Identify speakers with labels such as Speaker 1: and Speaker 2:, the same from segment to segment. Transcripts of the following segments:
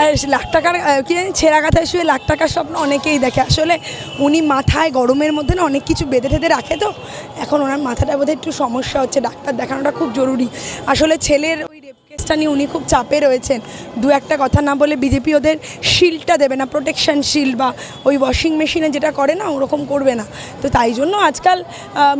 Speaker 1: আর লাখ টাকার কী ছেঁড়া কাঁথায় শুয়ে লাখ টাকার স্বপ্ন অনেকেই দেখে। আসলে উনি মাথায় গরমের মধ্যে না অনেক কিছু বেঁধে টেঁধে রাখে তো। এখন ওনার মাথাটা বোধহয় একটু সমস্যা হচ্ছে, ডাক্তার দেখানোটা খুব জরুরি। আসলে ছেলের ওই কেসটা নিয়ে উনি খুব চাপে রয়েছেন। দু একটা কথা না বলে বিজেপি ওদের শিল্ডটা দেবে না প্রোটেকশন শিল্ড বা ওই ওয়াশিং মেশিনে যেটা করে না, ওরকম করবে না। তো তাই জন্য আজকাল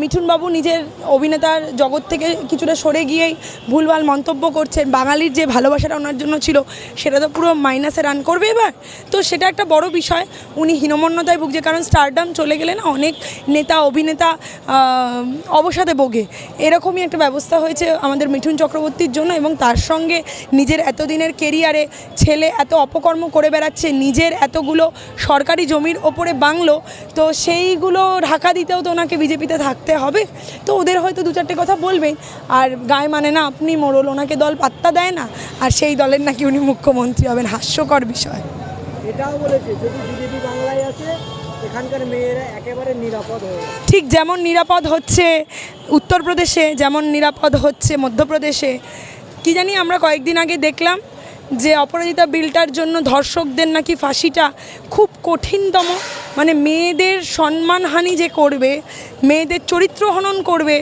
Speaker 1: মিঠুনবাবু নিজের অভিনেতার জগৎ থেকে কিছুটা সরে গিয়েই ভুলভাল মন্তব্য করছেন। বাঙালির যে ভালোবাসাটা ওনার জন্য ছিল, সেটা তো পুরো মাইনাসে রান করবে এবার। তো সেটা একটা বড় বিষয়। উনি হীনমন্যতায় ভুগছে, কারণ স্টারডাম চলে গেলে না অনেক নেতা, অভিনেতা অবসাদে ভোগে। এরকমই একটা ব্যবস্থা হয়েছে আমাদের মিঠুন চক্রবর্তীর জন্য এবং তার সঙ্গে নিজের এতদিনের কেরিয়ারে ছেলে এত অপকর্ম করে বেড়াচ্ছে নিজের এতগুলো সরকারি জমির ওপরে বাংলো তো সেইগুলো ঢাকা দিতেও তো ওনাকে বিজেপিতে থাকতে হবে। তো ওদের হয়তো দু চারটে কথা বলবেন আর গায়ে মানে না আপনি মোড়ল ওনাকে দল পাত্তা দেয় না আর সেই দলের নাকি উনি মুখ্যমন্ত্রী হবেন হাস্যকর বিষয়।
Speaker 2: এটাও বলেছে যদি বিজেপি বাংলায় আসে এখানকার মেয়েরা একেবারে নিরাপদ
Speaker 1: ঠিক যেমন নিরাপদ হচ্ছে উত্তরপ্রদেশে যেমন নিরাপদ হচ্ছে মধ্যপ্রদেশে কি জানি আমরা কয়েকদিন আগে দেখলাম যে অপরাজিতা বিলটার জন্য ধর্ষকদের নাকি ফাঁসিটা খুব কঠিনতম। মানে মেয়েদের সম্মানহানি যে করবে, মেয়েদের চরিত্র হনন করবে,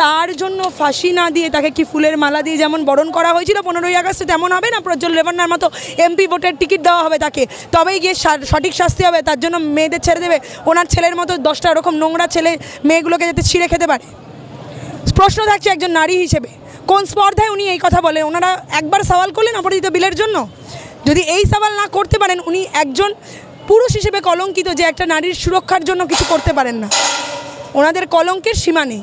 Speaker 1: তার জন্য ফাঁসি না দিয়ে তাকে কি ফুলের মালা দিয়ে যেমন বরণ করা হয়েছিল পনেরোই আগস্টে, তেমন হবে না? প্রজ্জ্বল রেবান্নার মতো এমপি ভোটের টিকিট দেওয়া হবে তাকে। তবেই গিয়ে সঠিক শাস্তি হবে, তার জন্য মেয়েদের ছেড়ে দেবে। ওনার ছেলের মতো দশটা এরকম নোংরা ছেলে মেয়েগুলোকে যাতে ছিঁড়ে খেতে পারে। প্রশ্ন থাকছে একজন নারী হিসেবে। কোন স্পর্ধায় উনি এই কথা বলে? ওনারা একবার সওয়াল করলেন অপরাজিত বিলের জন্য। যদি এই সওয়াল না করতে পারেন, উনি একজন পুরুষ হিসেবে কলঙ্কিত যে একটা নারীর সুরক্ষার জন্য কিছু করতে পারেন না। ওনাদের কলঙ্কের সীমা নেই।